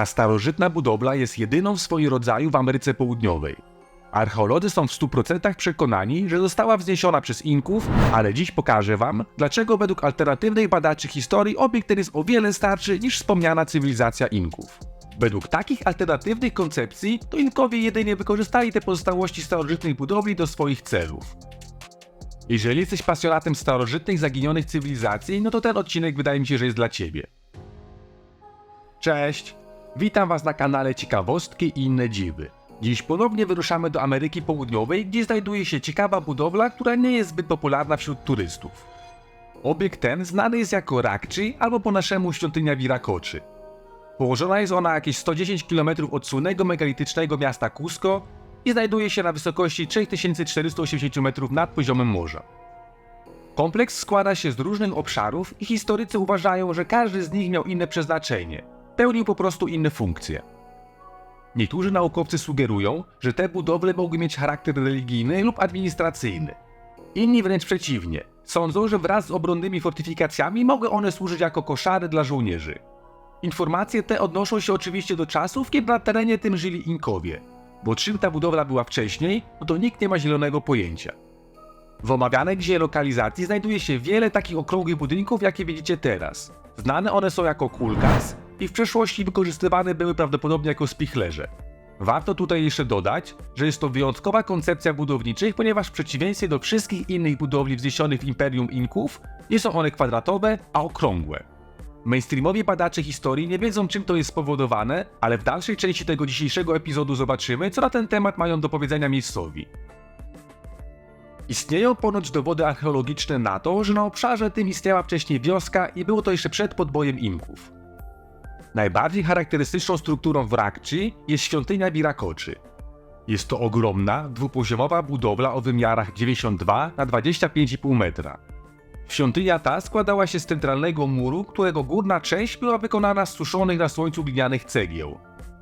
Ta starożytna budowla jest jedyną w swoim rodzaju w Ameryce Południowej. Archeolodzy są w 100% przekonani, że została wzniesiona przez Inków, ale dziś pokażę wam, dlaczego według alternatywnych badaczy historii obiekt ten jest o wiele starszy niż wspomniana cywilizacja Inków. Według takich alternatywnych koncepcji, to Inkowie jedynie wykorzystali te pozostałości starożytnych budowli do swoich celów. Jeżeli jesteś pasjonatem starożytnych, zaginionych cywilizacji, no to ten odcinek wydaje mi się, że jest dla ciebie. Cześć! Witam Was na kanale Ciekawostki i inne dziwy. Dziś ponownie wyruszamy do Ameryki Południowej, gdzie znajduje się ciekawa budowla, która nie jest zbyt popularna wśród turystów. Obiekt ten znany jest jako Rakchi albo po naszemu świątynia Viracocha. Położona jest ona jakieś 110 km od słynnego megalitycznego miasta Cusco i znajduje się na wysokości 3480 metrów nad poziomem morza. Kompleks składa się z różnych obszarów i historycy uważają, że każdy z nich miał inne przeznaczenie. Pełnił po prostu inne funkcje. Niektórzy naukowcy sugerują, że te budowle mogły mieć charakter religijny lub administracyjny. Inni wręcz przeciwnie. Sądzą, że wraz z obronnymi fortyfikacjami mogły one służyć jako koszary dla żołnierzy. Informacje te odnoszą się oczywiście do czasów, kiedy na terenie tym żyli Inkowie. Bo czym ta budowla była wcześniej, no to nikt nie ma zielonego pojęcia. W omawianej gdzie lokalizacji znajduje się wiele takich okrągłych budynków, jakie widzicie teraz. Znane one są jako kulkas i w przeszłości wykorzystywane były prawdopodobnie jako spichlerze. Warto tutaj jeszcze dodać, że jest to wyjątkowa koncepcja budowniczych, ponieważ w przeciwieństwie do wszystkich innych budowli wzniesionych w Imperium Inków, nie są one kwadratowe, a okrągłe. Mainstreamowi badacze historii nie wiedzą czym to jest spowodowane, ale w dalszej części tego dzisiejszego epizodu zobaczymy, co na ten temat mają do powiedzenia miejscowi. Istnieją ponoć dowody archeologiczne na to, że na obszarze tym istniała wcześniej wioska i było to jeszcze przed podbojem Inków. Najbardziej charakterystyczną strukturą w Rakchi jest świątynia Viracocha. Jest to ogromna, dwupoziomowa budowla o wymiarach 92 na 25,5 metra. Świątynia ta składała się z centralnego muru, którego górna część była wykonana z suszonych na słońcu glinianych cegieł.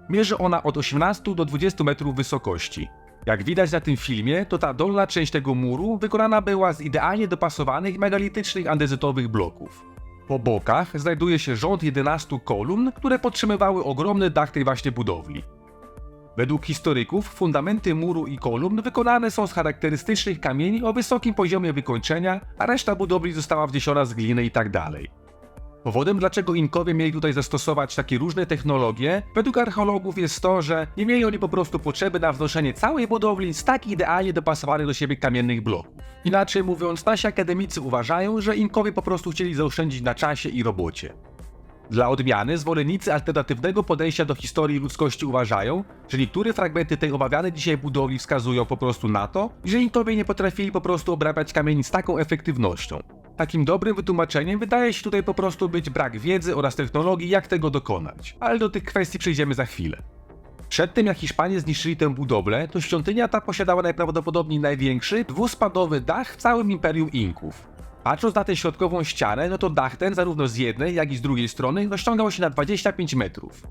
Mierzy ona od 18 do 20 metrów wysokości. Jak widać na tym filmie, to ta dolna część tego muru wykonana była z idealnie dopasowanych megalitycznych andezytowych bloków. Po bokach znajduje się rząd 11 kolumn, które podtrzymywały ogromny dach tej właśnie budowli. Według historyków fundamenty muru i kolumn wykonane są z charakterystycznych kamieni o wysokim poziomie wykończenia, a reszta budowli została wniesiona z gliny i tak. Powodem, dlaczego Inkowie mieli tutaj zastosować takie różne technologie, według archeologów jest to, że nie mieli oni po prostu potrzeby na wznoszenie całej budowli z tak idealnie dopasowanych do siebie kamiennych bloków. Inaczej mówiąc, nasi akademicy uważają, że Inkowie po prostu chcieli zaoszczędzić na czasie i robocie. Dla odmiany, zwolennicy alternatywnego podejścia do historii ludzkości uważają, że niektóre fragmenty tej omawianej dzisiaj budowli wskazują po prostu na to, że Inkowie nie potrafili po prostu obrabiać kamieni z taką efektywnością. Takim dobrym wytłumaczeniem wydaje się tutaj po prostu być brak wiedzy oraz technologii, jak tego dokonać, ale do tych kwestii przejdziemy za chwilę. Przed tym jak Hiszpanie zniszczyli tę budowlę, to świątynia ta posiadała najprawdopodobniej największy dwuspadowy dach w całym Imperium Inków. Patrząc na tę środkową ścianę, no to dach ten zarówno z jednej, jak i z drugiej strony rozciągał się na 25 metrów.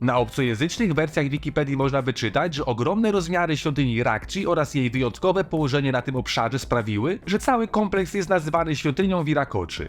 Na obcojęzycznych wersjach Wikipedii można wyczytać, że ogromne rozmiary świątyni Rakchi oraz jej wyjątkowe położenie na tym obszarze sprawiły, że cały kompleks jest nazywany świątynią Viracocha.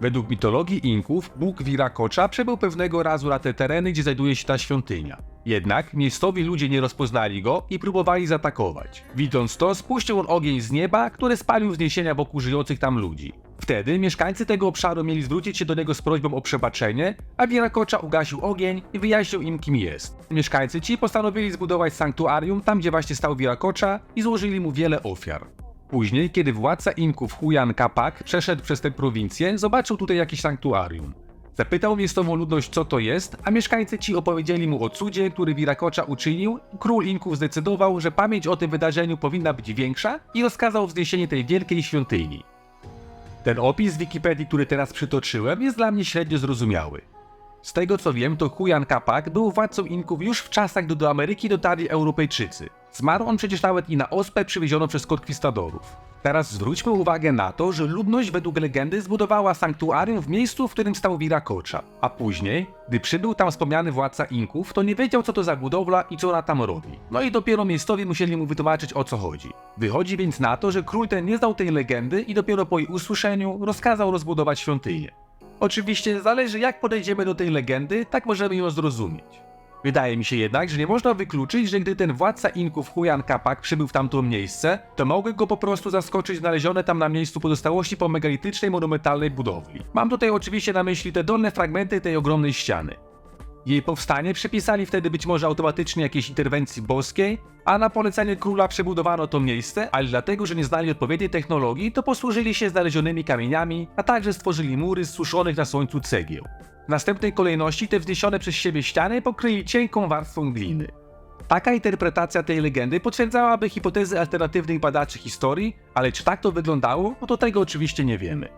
Według mitologii Inków, Bóg Viracocha przebył pewnego razu na te tereny, gdzie znajduje się ta świątynia. Jednak miejscowi ludzie nie rozpoznali go i próbowali zaatakować. Widząc to, spuścił on ogień z nieba, który spalił wzniesienia wokół żyjących tam ludzi. Wtedy mieszkańcy tego obszaru mieli zwrócić się do niego z prośbą o przebaczenie, a Viracocha ugasił ogień i wyjaśnił im kim jest. Mieszkańcy ci postanowili zbudować sanktuarium tam gdzie właśnie stał Viracocha i złożyli mu wiele ofiar. Później, kiedy władca Inków Huyan Capac przeszedł przez tę prowincję, zobaczył tutaj jakieś sanktuarium. Zapytał miejscową ludność co to jest, a mieszkańcy ci opowiedzieli mu o cudzie, który Viracocha uczynił król Inków zdecydował, że pamięć o tym wydarzeniu powinna być większa i rozkazał wzniesienie tej wielkiej świątyni. Ten opis z Wikipedii, który teraz przytoczyłem, jest dla mnie średnio zrozumiały. Z tego co wiem, to Huyan Capac był władcą Inków już w czasach, gdy do Ameryki dotarli Europejczycy. Zmarł on przecież nawet i na ospę przywieziono przez konkwistadorów. Teraz zwróćmy uwagę na to, że ludność według legendy zbudowała sanktuarium w miejscu, w którym stał Viracocha, a później, gdy przybył tam wspomniany władca Inków, to nie wiedział co to za budowla i co ona tam robi. No i dopiero miejscowi musieli mu wytłumaczyć o co chodzi. Wychodzi więc na to, że król ten nie znał tej legendy i dopiero po jej usłyszeniu rozkazał rozbudować świątynię. Oczywiście zależy jak podejdziemy do tej legendy, tak możemy ją zrozumieć. Wydaje mi się jednak, że nie można wykluczyć, że gdy ten władca Inków Hujan Kapak przybył w tamto miejsce, to mogły go po prostu zaskoczyć znalezione tam na miejscu pozostałości po megalitycznej, monumentalnej budowli. Mam tutaj oczywiście na myśli te dolne fragmenty tej ogromnej ściany. Jej powstanie przypisali wtedy być może automatycznie jakiejś interwencji boskiej, a na polecenie króla przebudowano to miejsce, ale dlatego, że nie znali odpowiedniej technologii, to posłużyli się znalezionymi kamieniami, a także stworzyli mury z suszonych na słońcu cegieł. W następnej kolejności te wzniesione przez siebie ściany pokryli cienką warstwą gliny. Taka interpretacja tej legendy potwierdzałaby hipotezy alternatywnych badaczy historii, ale czy tak to wyglądało, no to tego oczywiście nie wiemy.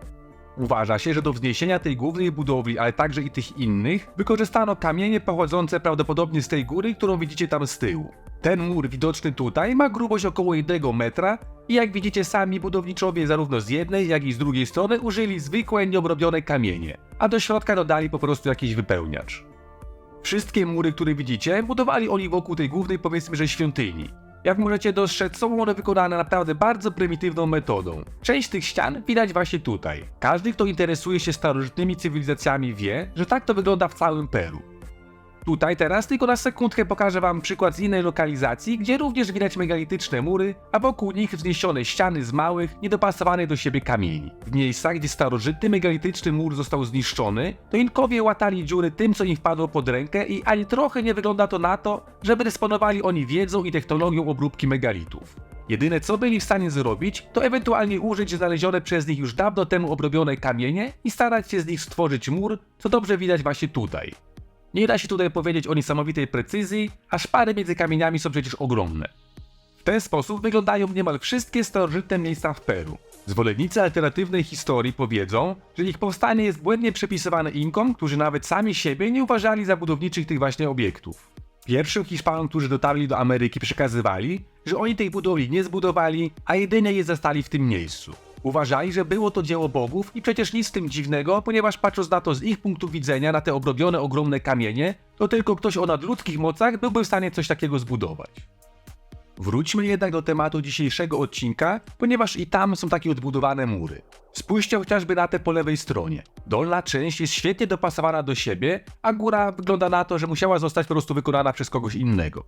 Uważa się, że do wzniesienia tej głównej budowli, ale także i tych innych, wykorzystano kamienie pochodzące prawdopodobnie z tej góry, którą widzicie tam z tyłu. Ten mur widoczny tutaj ma grubość około 1 metra i jak widzicie sami budowniczowie zarówno z jednej, jak i z drugiej strony użyli zwykłe, nieobrobione kamienie, a do środka dodali po prostu jakiś wypełniacz. Wszystkie mury, które widzicie, budowali oni wokół tej głównej powiedzmy, że świątyni. Jak możecie dostrzec, są one wykonane naprawdę bardzo prymitywną metodą. Część tych ścian widać właśnie tutaj. Każdy, kto interesuje się starożytnymi cywilizacjami wie, że tak to wygląda w całym Peru. Tutaj teraz tylko na sekundkę pokażę wam przykład z innej lokalizacji, gdzie również widać megalityczne mury, a wokół nich wzniesione ściany z małych, niedopasowanych do siebie kamieni. W miejscach, gdzie starożytny megalityczny mur został zniszczony, to Inkowie łatali dziury tym, co im wpadło pod rękę i ani trochę nie wygląda to na to, żeby dysponowali oni wiedzą i technologią obróbki megalitów. Jedyne co byli w stanie zrobić, to ewentualnie użyć znalezione przez nich już dawno temu obrobione kamienie i starać się z nich stworzyć mur, co dobrze widać właśnie tutaj. Nie da się tutaj powiedzieć o niesamowitej precyzji, a szpary między kamieniami są przecież ogromne. W ten sposób wyglądają niemal wszystkie starożytne miejsca w Peru. Zwolennicy alternatywnej historii powiedzą, że ich powstanie jest błędnie przypisywane Inkom, którzy nawet sami siebie nie uważali za budowniczych tych właśnie obiektów. Pierwszym Hiszpanom, którzy dotarli do Ameryki, przekazywali, że oni tej budowli nie zbudowali, a jedynie je zastali w tym miejscu. Uważali, że było to dzieło bogów i przecież nic z tym dziwnego, ponieważ patrząc na to z ich punktu widzenia, na te obrobione ogromne kamienie, to tylko ktoś o nadludzkich mocach byłby w stanie coś takiego zbudować. Wróćmy jednak do tematu dzisiejszego odcinka, ponieważ i tam są takie odbudowane mury. Spójrzcie chociażby na te po lewej stronie. Dolna część jest świetnie dopasowana do siebie, a góra wygląda na to, że musiała zostać po prostu wykonana przez kogoś innego.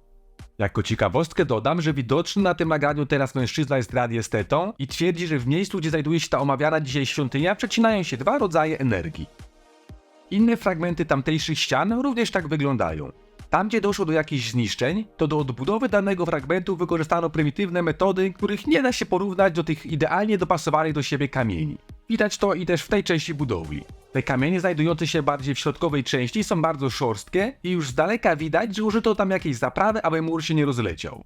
Jako ciekawostkę dodam, że widoczny na tym nagraniu teraz mężczyzna jest radiestetą i twierdzi, że w miejscu, gdzie znajduje się ta omawiana dzisiaj świątynia, przecinają się dwa rodzaje energii. Inne fragmenty tamtejszych ścian również tak wyglądają. Tam, gdzie doszło do jakichś zniszczeń, to do odbudowy danego fragmentu wykorzystano prymitywne metody, których nie da się porównać do tych idealnie dopasowanych do siebie kamieni. Widać to i też w tej części budowli. Te kamienie znajdujące się bardziej w środkowej części są bardzo szorstkie i już z daleka widać, że użyto tam jakiejś zaprawy, aby mur się nie rozleciał.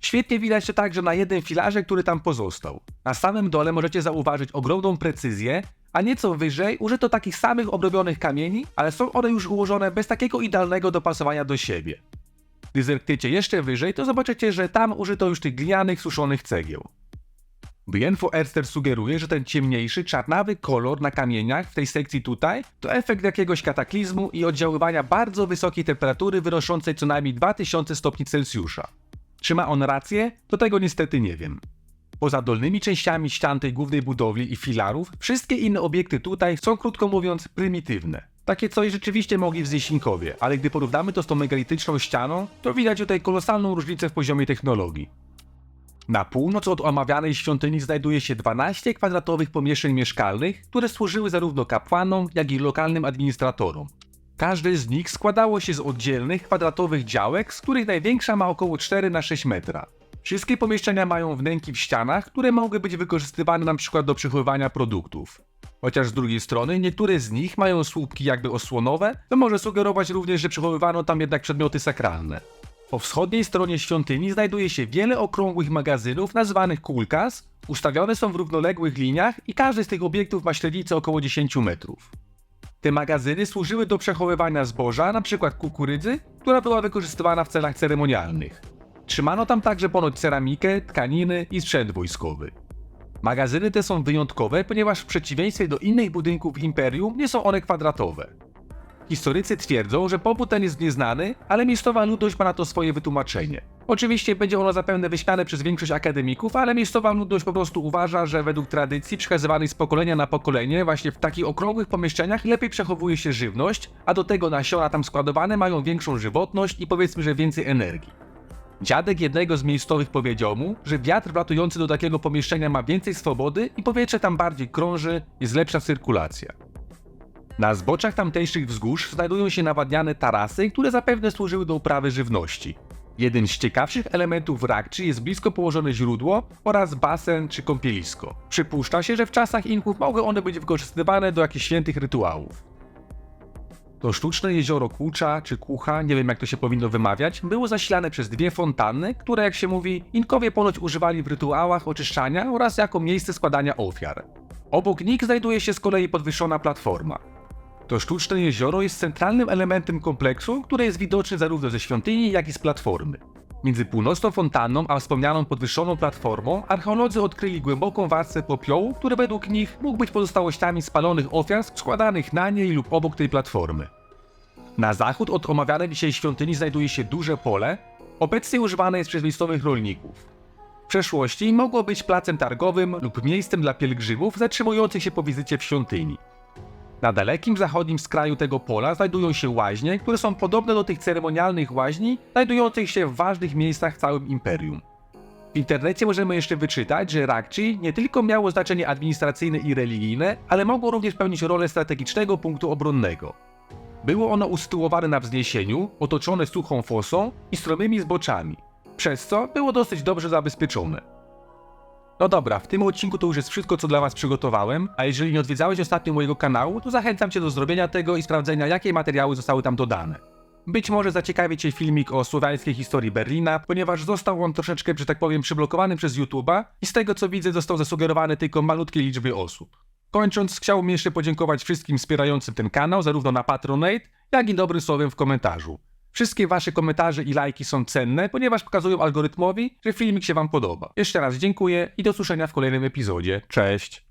Świetnie widać to także na jednym filarze, który tam pozostał. Na samym dole możecie zauważyć ogromną precyzję, a nieco wyżej użyto takich samych obrobionych kamieni, ale są one już ułożone bez takiego idealnego dopasowania do siebie. Gdy zerkniecie jeszcze wyżej, to zobaczycie, że tam użyto już tych glinianych, suszonych cegieł. Bienfo Erster sugeruje, że ten ciemniejszy, czarnawy kolor na kamieniach w tej sekcji tutaj to efekt jakiegoś kataklizmu i oddziaływania bardzo wysokiej temperatury wynoszącej co najmniej 2000 stopni Celsjusza. Czy ma on rację? To tego niestety nie wiem. Poza dolnymi częściami ścian tej głównej budowli i filarów, wszystkie inne obiekty tutaj są krótko mówiąc prymitywne. Takie coś rzeczywiście mogli wznieść Inkowie, ale gdy porównamy to z tą megalityczną ścianą, to widać tutaj kolosalną różnicę w poziomie technologii. Na północ od omawianej świątyni znajduje się 12 kwadratowych pomieszczeń mieszkalnych, które służyły zarówno kapłanom, jak i lokalnym administratorom. Każde z nich składało się z oddzielnych kwadratowych działek, z których największa ma około 4 na 6 metra. Wszystkie pomieszczenia mają wnęki w ścianach, które mogły być wykorzystywane np. do przechowywania produktów. Chociaż z drugiej strony niektóre z nich mają słupki jakby osłonowe, to może sugerować również, że przechowywano tam jednak przedmioty sakralne. Po wschodniej stronie świątyni znajduje się wiele okrągłych magazynów nazwanych kulkas, ustawione są w równoległych liniach i każdy z tych obiektów ma średnicę około 10 metrów. Te magazyny służyły do przechowywania zboża, np. kukurydzy, która była wykorzystywana w celach ceremonialnych. Trzymano tam także ponoć ceramikę, tkaniny i sprzęt wojskowy. Magazyny te są wyjątkowe, ponieważ w przeciwieństwie do innych budynków imperium nie są one kwadratowe. Historycy twierdzą, że powód ten jest nieznany, ale miejscowa ludność ma na to swoje wytłumaczenie. Oczywiście będzie ono zapewne wyśmiane przez większość akademików, ale miejscowa ludność po prostu uważa, że według tradycji przekazywanej z pokolenia na pokolenie, właśnie w takich okrągłych pomieszczeniach lepiej przechowuje się żywność, a do tego nasiona tam składowane mają większą żywotność i powiedzmy, że więcej energii. Dziadek jednego z miejscowych powiedział mu, że wiatr wlatujący do takiego pomieszczenia ma więcej swobody i powietrze tam bardziej krąży, jest lepsza cyrkulacja. Na zboczach tamtejszych wzgórz znajdują się nawadniane tarasy, które zapewne służyły do uprawy żywności. Jeden z ciekawszych elementów Rakczy jest blisko położone źródło oraz basen czy kąpielisko. Przypuszcza się, że w czasach Inków mogły one być wykorzystywane do jakichś świętych rytuałów. To sztuczne jezioro Kucza czy Kucha, nie wiem jak to się powinno wymawiać, było zasilane przez dwie fontanny, które jak się mówi, Inkowie ponoć używali w rytuałach oczyszczania oraz jako miejsce składania ofiar. Obok nich znajduje się z kolei podwyższona platforma. To sztuczne jezioro jest centralnym elementem kompleksu, który jest widoczny zarówno ze świątyni, jak i z platformy. Między północną fontanną a wspomnianą podwyższoną platformą archeolodzy odkryli głęboką warstwę popiołu, który według nich mógł być pozostałościami spalonych ofiar składanych na niej lub obok tej platformy. Na zachód od omawianej dzisiaj świątyni znajduje się duże pole, obecnie używane jest przez miejscowych rolników. W przeszłości mogło być placem targowym lub miejscem dla pielgrzymów zatrzymujących się po wizycie w świątyni. Na dalekim zachodnim skraju tego pola znajdują się łaźnie, które są podobne do tych ceremonialnych łaźni, znajdujących się w ważnych miejscach w całym imperium. W internecie możemy jeszcze wyczytać, że Rakci nie tylko miało znaczenie administracyjne i religijne, ale mogło również pełnić rolę strategicznego punktu obronnego. Było ono usytuowane na wzniesieniu, otoczone suchą fosą i stromymi zboczami, przez co było dosyć dobrze zabezpieczone. No dobra, w tym odcinku to już jest wszystko, co dla Was przygotowałem, a jeżeli nie odwiedzałeś ostatnio mojego kanału, to zachęcam Cię do zrobienia tego i sprawdzenia, jakie materiały zostały tam dodane. Być może zaciekawi Cię filmik o słowiańskiej historii Berlina, ponieważ został on troszeczkę, że tak powiem, przyblokowany przez YouTube'a i z tego co widzę został zasugerowany tylko malutkiej liczbie osób. Kończąc, chciałbym jeszcze podziękować wszystkim wspierającym ten kanał, zarówno na Patronate, jak i dobrym słowem w komentarzu. Wszystkie wasze komentarze i lajki są cenne, ponieważ pokazują algorytmowi, że filmik się wam podoba. Jeszcze raz dziękuję i do usłyszenia w kolejnym epizodzie. Cześć!